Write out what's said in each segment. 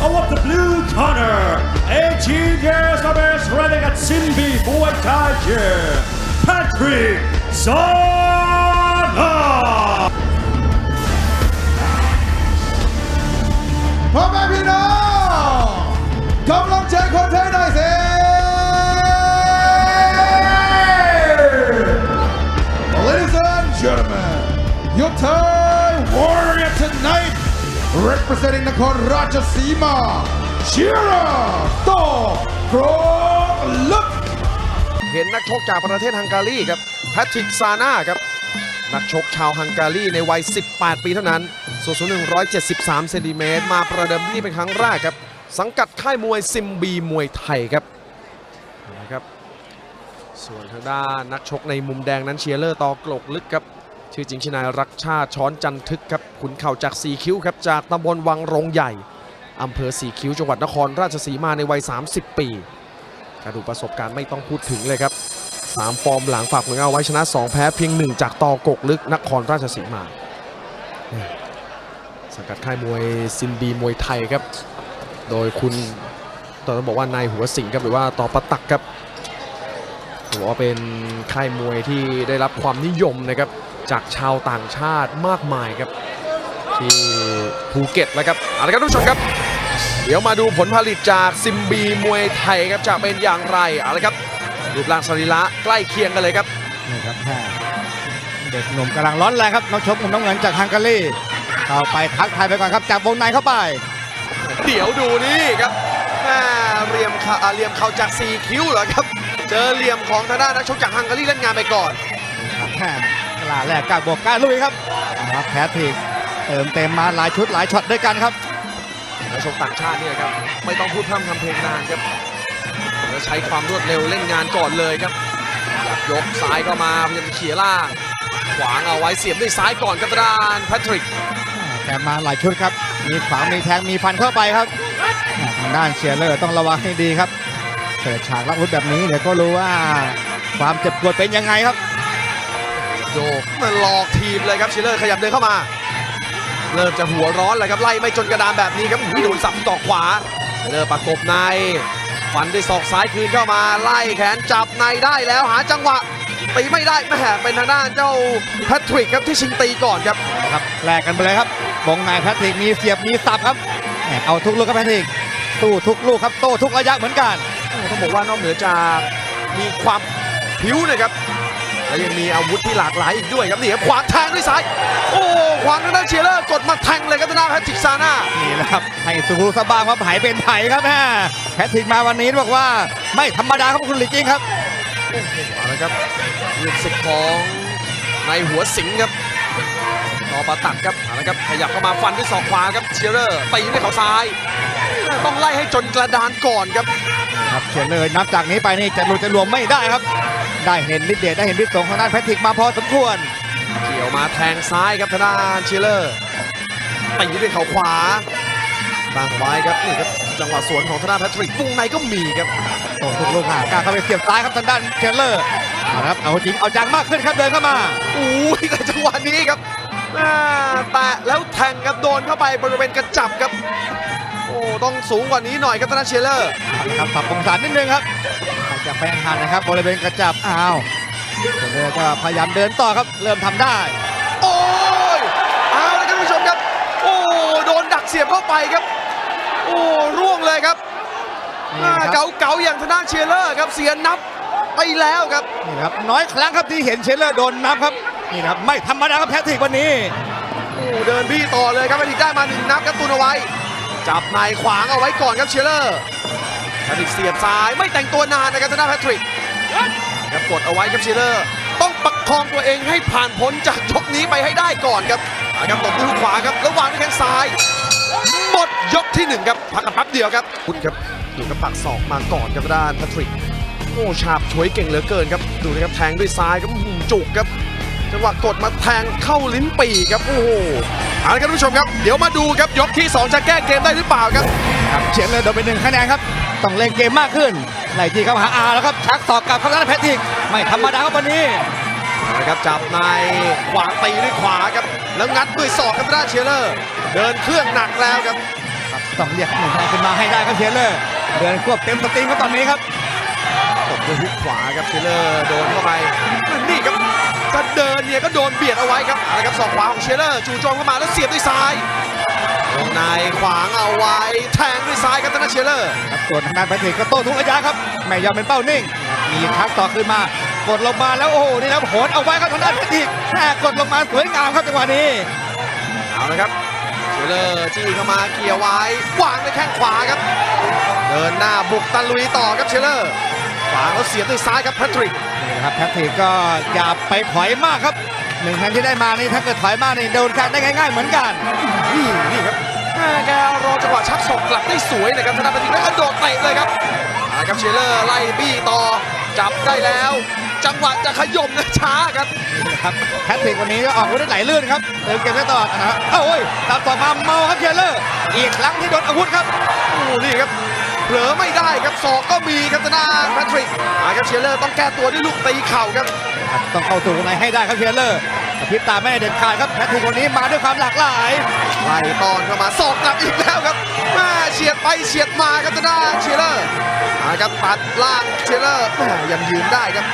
of the blue corner. 18 years of age running at Simbi Muay Thai Gym. Patrick Sana. พ่อแม่พี่น้องกำลังใจคนไทยหน่อยสิ Ladies and gentlemen your Thai warrior tonight Representing นครราชสีมาเชียร์ต่อกรองลึกเห็นนักชกจากประเทศฮังการีครับแพทริกซาน่าครับ นักชกชาวฮังการีในวัย 18 ปีเท่านั้นส่วนสูง173เซนติเมตรมาประเดิมที่นี่เป็นครั้งแรกครับ สังกัดค่ายมวยซิมบีมวยไทยครับนะครับ ส่วนทางด้านนักชกในมุมแดงนั้นเชียร์เลอร์ตอกลกลึกครับ ชื่อจริงชื่อนายรักชาติช้อนจันทึกครับขุนเข่าจากสีคิ้วครับจากตำบลวังรงใหญ่อำเภอสีคิ้วจังหวัดนครราชสีมาในวัย 30 ปีกระดูกประสบการณ์ไม่ต้องพูดถึงเลยครับสามฟอร์มหลังฝากผลงานเอาไว้ชนะ 2 แพ้เพียง 1 จากตอกกลึกนครราชสีมา สังกัดค่ายมวยซินบีมวยไทยครับ โดยคุณต้องบอกว่านายหัวสิงห์ครับหรือว่าต่อประตักครับถือว่าเป็นค่ายมวยที่ได้รับความนิยมนะครับ จากชาวต่างชาติมากมายครับ ที่ภูเก็ตแล้วครับเอาละครับทุกผู้ชมครับ เดี๋ยวมาดูผลผลิตจากซิมบีมวยไทยครับจะเป็นอย่างไรเอาละครับรูปร่างสรีระใกล้เคียงกันเลยครับนี่ครับแม่เด็กหนุ่มกำลังร้อนแรงครับนักชกหนุ่มน้ำเงินจากฮังการีเข้าไปทักทายไปก่อนครับจากวงในเข้าไป เดี๋ยวดูนี่ครับแม่เหลี่ยมขาอ่าเหลี่ยมเขาจากสีคิ้วเหรอครับ เจอเหลี่ยมของทางด้านนักชกจากฮังการีเล่นงานไปก่อนครับแม่ก ล้าแรกกล้าบวกกล้าลุยครับนะครับแพ้ทีกเติมเต็มมาหลายชุดหลายช็อตด้วยกันครับนักชกต่างชาติเนี่ยครับไม่ต้องพูดพร่ำทำเพลงนานครับแล้วใช้ความรวดเร็วเล่นงานก่อนเลยครับอยากยกซ้ายเข้ามาพยายามจะเขี่ยล่างขวางเอาไว้เสียบด้วยซ้ายก่อนครับทางด้านแพทริกแต่มาหลายชุดครับ มีขวางมีแทงมีฟันเข้าไปครับทางด้านเชียร์เลอร์ต้องระวังให้ดีครับเปิดฉากรับอาวุธแบบนี้เดี๋ยวก็รู้ว่าความเจ็บปวดเป็นยังไงครับ โยกมาหลอกทีมเลยครับชิลเลอร์ขยับเดินเข้ามา เริ่มจะหัวร้อนเลยครับไล่ไม่จนกระดานแบบนี้ครับอุ้ยโดนสับต่อขวาชิลเลอร์ประกบในฟันด้วยศอกซ้ายคืนเข้ามาไล่แขนจับในได้แล้วหาจังหวะตีไม่ได้แม่เป็นทางด้านเจ้าแพทริกครับที่ชิงตีก่อนครับครับแลกกันไปเลยครับวงในแพทริกมีเสียบมีสับครับแหมเอาทุกลูกครับแพทริกสู้ทุกลูกครับโต้ทุกระยะเหมือนกันต้องบอกว่านอกเหนือจากมีความผิวนะครับ และยังมีอาวุธที่หลากหลายอีกด้วยครับนี่ครับขวางแทงด้วยซ้าย โอ้ขวางทางด้านเชียร์เลอร์กดมาแทงเลยครับทางด้านแพทริกซาน่านี่แหละครับให้สุรุสบางว่าไผเป็นไผครับแม่แพทริกมาวันนี้บอกว่าไม่ธรรมดาครับคุณหลีจริงครับเอาละครับลูกศิษย์ของในหัวสิงห์ครับต่อประตักครับเอาละครับขยับเข้ามาฟันด้วยศอกขวาครับเชียร์เลอร์ตีด้วยเขาซ้าย ต้องไล่ให้จนกระดานก่อนครับครับเชียร์เลยนับจากนี้ไปนี่จะหลุดจะรวมไม่ได้ครับ ได้เห็นฤทธิ์เดชได้เห็นฤทธิ์สงของด้านแพทริกมาพอสมควร เกี่ยวมาแทงซ้ายครับทางด้านเชียร์เลอร์ตีด้วยเขาขวาตั้งไว้ครับนี่ครับจังหวะสวนของทางด้านแพทริกวงในก็มีครับโอ้ทุกลูกหากล้าเข้าไปเสียบซ้ายครับทางด้านเชียร์เลอร์เอาละครับเอาจริงเอาจังมากขึ้นครับเดินเข้ามาอุ้ยแต่จังหวะนี้ครับแม่แตะแล้วแทงครับโดนเข้าไปบริเวณกระจับครับโอ้ต้องสูงกว่านี้หน่อยครับทางด้านเชียร์เลอร์ครับปรับองศานิดนึงครับอา จจะแปลงหันนะครับบริเวณกระจับอ้าวเชียร์เลอร์ก็พยายามเดินต่อครับ เริ่มทำได้ โอ้ยเอาละครับท่านผู้ชมครับ โอ้โดนดักเสียบเข้าไปครับ โอ้ร่วงเลยครับนี่อ่านะครับเก๋าๆอย่างทางด้านเชียร์เลอร์ครับเสียนับไปแล้วครับนี่นะครับน้อยครั้งครับที่เห็นเชลเลอร์โดนนับครับนี่นะครับไม่ธรรมดาครับแพทริกวันนี้โอ้เดินบี้ต่อเลยครับแพทริกได้มาหนึ่งนับครับตุนเอาไว้จับในขวางเอาไว้ก่อนครับเชียร์เลอร์ แพทริกเสียบซ้ายไม่แต่งตัวนานนะครับทางด้านแพทริกครับกดเอาไว้ครับเชีเลอร์ ต้องประคองตัวเองให้ผ่านพ้นจากยกนี้ไปให้ได้ก่อนครับเอาครับตบด้วยขวาครับแล้ววางด้วยแข้งซ้ายหมดยกที่หนึ่งครับพักกันแป๊บเดียวครับพุทธครับดูกระปักศอกมาก่อนครับด้านแพทริกโอ้ฉาบฉวยเก่งเหลือเกินครับดูนะครับแทงด้วยซ้ายครับจุกครับจังหวะกดมาแทงเข้าลิ้นปีกครับโอ้โหเอาละครับท่านผู้ชมครับ เดี๋ยวมาดูครับยกที่ 2 จะแก้เกมได้หรือเปล่าครับ ครับเชลเลอร์โดนไปหนึ่งคะแนนครับต้องเล่นเกมมากขึ้นไล่ที่เข้าหาอาแล้วครับชักศอกกลับเข้าด้านแพทริกไม่ธรรมดาครับวันนี้นะครับจับในขวางตีด้วยขวาครับแล้วงัดด้วยศอกครับด้านเชียร์เลอร์เดินเครื่องหนักแล้วครับต้องเรียกหนึ่งคะแนนขึ้นมาให้ได้ครับเชียร์เลอร์เดินควบเต็มสตรีมครับตอนนี้ครับตบด้วยฮุกขวาครับเชียร์เลอร์โดนเข้าไปนี่ครับจะเดินเนี่ยก็โดนเบียดเอาไว้ครับอะไรครับศอกขวาของเชียร์เลอร์จู่โจมเข้ามาแล้วเสียบด้วยซ้าย วงในขวางเอาไว้ แทงด้วยซ้ายครับทางด้านเชียร์เลอร์ครับส่วนทางด้านแพทริกก็โต้ทุกระยะครับไม่ยอมเป็นเป้านิ่ง มีทักต่อขึ้นมากดลงมาแล้วโอ้โหนี่ครับโหนเอาไว้ครับทางด้านแพทริกแม่กดลงมาสวยงามครับจังหวะนี้เอาละครับเชลเลอร์จี้เข้ามาเกี่ยวไว้วางด้วยแข้งขวาครับ เดินหน้าบุกตะลุยต่อครับเชลเลอร์ขวางแล้วเสียบด้วยซ้ายครับแพทริกนี่นะครับแพทริกก็อย่าไปถอยมากครับหนึ่งแทนที่ได้มานี่ถ้าเกิดถอยมากนี่โดนการได้ง่ายๆเหมือนกัน นี่นี่ครับแกรอจังหวะชักศอกกลับได้สวยนะครับธนาแพทริกแล้วกระโดดเตะเลยครับเอาละครับเชลเลอร์ไล่บี้ต่อจับได้แล้ว จังหวะจะขย่มนะช้าครับครับแพทริกวันนี้ก็ออกอาวุธได้ไหลลื่นครับเติมเกมได้ตลอดนะครับเอ้าโอ้ยตัดต่อมาเมาครับเชลเลอร์ อีกครั้งที่โดนอาวุธครับโอ้นี่ครับเผลอไม่ได้ครับศอกก็มีครับธนาแพทริกมาครับเชลเลอร์ต้องแก้ตัวด้วยลูกตีเข่าครับต้องเข้าสู่วในให้ได้ครับเชลเลอร์ กระพริบตาไม่ให้เด็ดขาดครับแพทริกวันนี้มาด้วยความหลากหลายไล่ตอนเข้ามาสอกกลับอีกแล้วครับแม่เฉียดไปเฉียดมาครับทางด้านเชลเลอร์มาครับตัดล่างเชลเลอร์แม่ยังยืนได้ครับ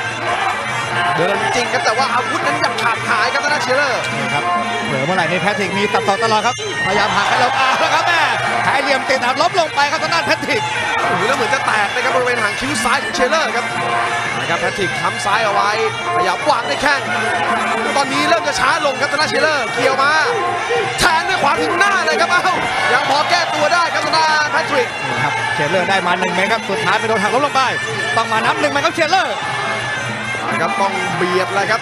เดินจริงครับแต่ว่าอาวุธนั้นยังขาดหายครับทางด้านเชลเลอร์นี่ครับเผลอเมื่อไหร่นี่แพทริกมีตัดต่อตลอดครับพยายามหักให้ลงอ่าแล้วครับ แม่หายเหลี่ยมติดหักล้มลงไปครับทางด้านแพทริกโอ้โหแล้วเหมือนจะแตกนะครับบริเวณหางคิ้วซ้ายของเชลเลอร์ครับนะครับแพทริกค้ำซ้ายเอาไว้พยายามวางด้วยแข้งตอนนี้เริ่มจะช้าลงครับทางด้านเชลเลอร์เกี่ยวมาแทงด้วยขวาถึงหน้าเลยครับเอ้ายังพอแก้ตัวได้ครับทางด้านแพทริกนี่ครับเชลเลอร์ได้มาหนึ่งเมตรครับสุดท้ายไปโดนหักล้มลงไปต้องมานับหนึ่งเมตรครับเชลเลอร์นะครับต้องเบียดเลยครับ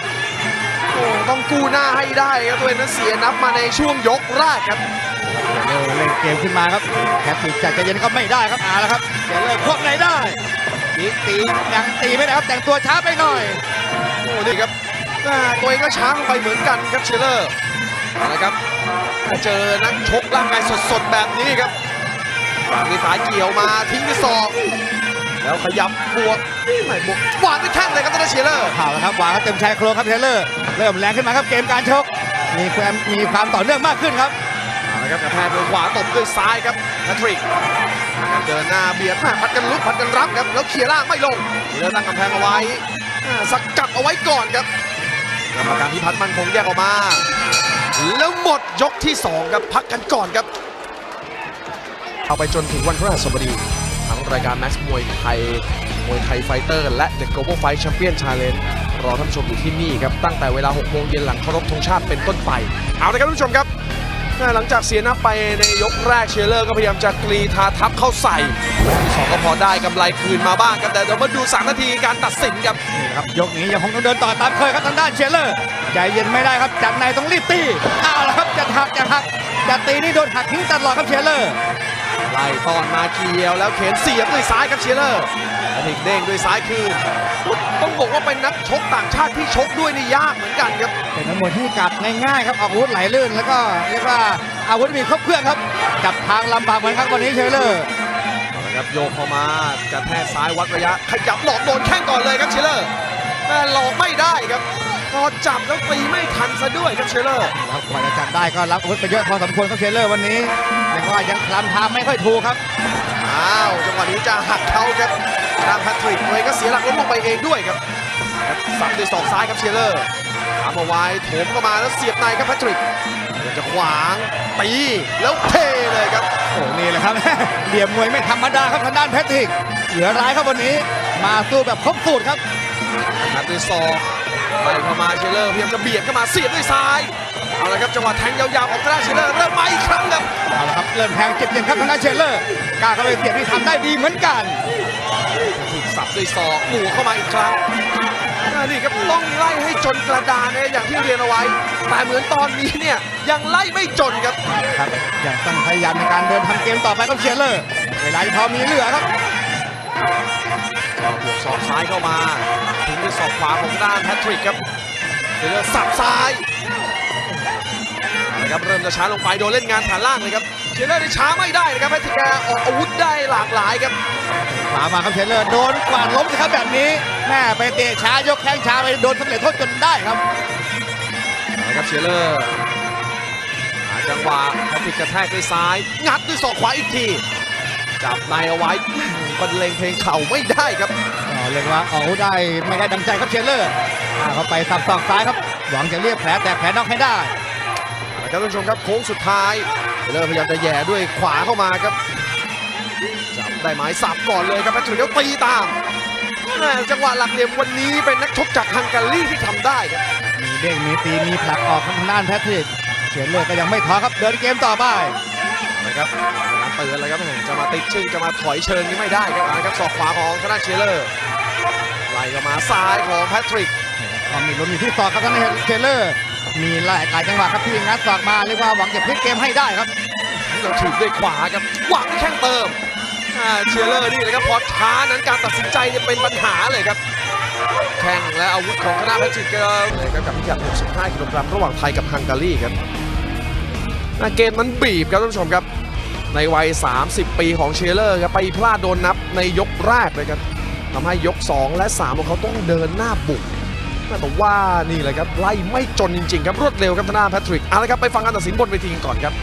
โอ้ต้องกู้หน้าให้ได้ครับตัวเองนั้นเสียนับมาในช่วงยกแรกครับ เชลเลอร์เล่นเกมขึ้นมาครับแพทริกจัดใจเย็นก็ไม่ได้ครับอ่าแล้วครับเชลเลอร์ควบไหนได้ตีตียังตีไม่ได้ครับแต่งตัวช้าไปหน่อยโอ้นี่ครับอ่าตัวเองก็ช้าลงไปเหมือนกันครับเชลเลอร์เอาละครับเจอนักชกร่างกายสดๆแบบนี้ครับวางด้วยสายเกี่ยวมาทิ้งด้วยศอกแล้วขยับบวกไม่บวกวางด้วยแข้งเลยครับตัวเชลเลอร์ข่าวแล้วครับวางครับเต็มชายโครงครับเทเลอร์เริ่มแรงขึ้นมาครับเกมการชกมีความมีความต่อเนื่องมากขึ้นครับเอาละ ครับกระแทกด้วยขวาตบด้วยซ้ายครับแพทริกนะครับเดินหน้าเบียดแม่พัดกันลุกพัดกันรับครับแล้วเคลียร์ล่างไม่ลงเลเลอตั้งกำแพงเอาไว้สกัดเอาไว้ก่อนครับกรรมการพิพัฒน์มันคงแยกออกมา แล้วหมดยกที่2ครับพักกันก่อนครับ เอาไปจนถึงวันพฤหัสบดีทั้งรายการแม็กซ์มวยไทยมวยไทยไฟเตอร์ และ The Global Fight Champion Challenge รอท่านผู้ชมอยู่ที่นี่ครับ ตั้งแต่เวลา 6 โมงเย็นหลังเคารพธงชาติเป็นต้นไป เอาละครับท่านผู้ชมครับ หลังจากเสียนับไปในยกแรกเชลเลอร์ก็พยายามจะกรีธาทับเข้าใส่ยกที่สองก็พอได้กำไรคืนมาบ้างครับแต่เดี๋ยวมาดู 3 นาทีการตัดสินครับนี่นะครับ ยกนี้ยังคงต้องเดินต่อตามเคยครับทางด้านเชลเลอร์ใจเย็นไม่ได้ครับจัดในต้องรีบตีเอาละครับจะหักจะหักจะตีนี่โดนหักทิ้งตลอดครับเชลเลอร์ไล่ตอนมาเกี่ยวแล้วเข็นเสียบด้วยซ้ายครับเชียร์เลอร์ กระทิกเด้งด้วยซ้ายคืนต้องบอกว่าเป็นนักชกต่างชาติที่ชกด้วยนี่ยากเหมือนกันครับเป็นนักมวยที่กัดง่ายๆครับออกอาวุธไหลลื่นแล้วก็เรียกว่าอาวุธมีครบเครื่องครับจับทางลำบากเหมือนครับวันนี้เชลเลอร์นะครับโยกเข้ามากระแทกซ้ายวัดระยะ ขยับหลอกโดนแข้งก่อนเลยครับเชียร์เลอร์แม่หลอกไม่ได้ครับพอจับแล้วตีไม่ทันซะด้วยครับเชียร์เลอร์ครับกว่าจะจับได้ก็รับอาวุธไปเยอะพอสมควรครับเชลเลอร์วันนี้เรียกว่ายังคลำทางไม่ค่อยถูกครับอ้าวจังหวะนี้จะหักเขาครับ ทางแพทริกเลยก็เสียหลักล้มลงไปเองด้วยครับครับสับด้วยศอกซ้ายครับเชียร์เลอร์ทำเอาไว้โถมเข้ามาแล้วเสียบในครับแพทริกเดี๋ยวจะขวางตีแล้วเทเลยครับโอ้นี่แหละครับเหลี่ยมมวยไม่ธรรมดาครับทางด้านแพทริกเหลือร้ายครับวันนี้ มาสู้แบบครบสูตรครับนัดด้วยศอกไล่เข้ามาเชลเลอร์พยายามจะเบียดเข้ามาเสียบด้วยซ้ายเอาละครับจังหวะแทงยาวๆของทางด้านเชลเลอร์เริ่มมาอีกครั้งครับเอาละครับเริ่มแทงเจ็บเย็นครับทางด้านเชลเลอร์กล้าเข้าไปเสียบที่ทำได้ดีเหมือนกันถูกสับ ด้วยศอกหมู่เข้ามาอีกครั้งอ่านี่ครับต้องไล่ให้จนกระดานนะอย่างที่เรียนเอาไว้ แต่เหมือนตอนนี้เนี่ยยังไล่ไม่จนครับครับยังต้องพยายามในการเดินทำเกมต่อไปครับเชลเลอร์เวลายังพอมีเหลือครับบวกศอกซ้ายเข้ามาทิ้งด้วยศอกขวาของด้านแพทริกครับเชลเลอร์สับซ้ายเอาละครับเริ่มจะช้าลงไปโดนเล่นงานฐานล่างเลยครับ เชเชลเลอร์ได้ช้าไม่ได้นะครับแพทริกแกออกอาวุธได้หลากหลายครับขวามาครับเทเลอร์โดนกวาดล้มสิครับแบบนี้แม่ไปเตะช้ายกแข้งช้าไปโดนสำเร็จโทษจนได้ครับนะครับเชลเลอร์หาจังหวะแพทริกกระแทกด้วยซ้าย งัดด้วยศอกขวาอีกทีจับในเอาไว้บรรเลงเพลงเข่าไม่ได้ครับอ๋อเรียกว่าออกอาวุธได้ไม่ได้ดังใจครับเชลเลอร์อ่าเข้าไปสับศอกซ้ายครับหวังจะเรียกแผลแต่แผลนอกให้ได้นะครับท่านผู้ชมครับโค้งสุดท้าย เชลเลอร์พยายามจะแย่ด้วยขวาเข้ามาครับจับได้หมายสับก่อนเลยครับแพทริกแล้วตีตามแม่จังหวะหลักเหลี่ยมวันนี้เป็นนักชกจากฮังการีที่ทำได้ครับมีเด้งมีตีมีผลักออกทางด้านแพทริกเชลเลอร์ก็ยังไม่ท้อครับเดินเกมต่อไปนะครับงานเตือนเลยครับแหม่จะมาติดชึ่งจะมาถอยเชิงนี่ไม่ได้ครับนะครับศอกขวาของทางด้านเชลเลอร์ไล่เข้ามาซ้ายของแพทริกเอามีลุ้นอยู่ที่ศอกครับท่านเชลเลอร์ มีหลายหลายจังหวะครับที่งัดศอกมาเรียกว่าหวังจะพลิกเกมให้ได้ครับนี่เราถีบด้วยขวาครับหวังด้วยแข้งเติมอ่าเชียร์เลอร์นี่เลยครับพอช้านั้นการตัดสินใจเนี่ยเป็นปัญหาเลยครับแข้งและอาวุธของคณะแพทริกก็เลยครับกับพิกัด65กิโลกรัมระหว่างไทยกับฮังการีครับอ่าเกมมันบีบครับท่านผู้ชมครับ ในวัย 30 ปีของเชลเลอร์ครับไปพลาดโดนนับในยกแรกเลยครับทำให้ยก 2 และ 3 ของเขาต้องเดินหน้าบุก แต่ว่านี่แหละครับไล่ไม่จนจริง ๆ ครับรวดเร็วครับทางด้าแพทริกเอาละครับไปฟังการตัดสินบนเวทีกันก่อนครับ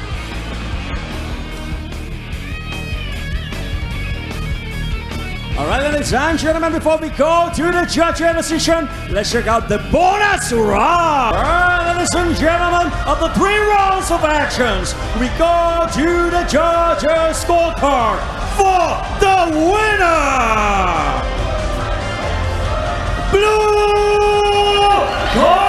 All right, ladies and gentlemen, before we go to the judging decision, let's check out the bonus round. All right, ladies and gentlemen, of the three rounds of actions, we go to the judges' scorecard for the winner. Blue 더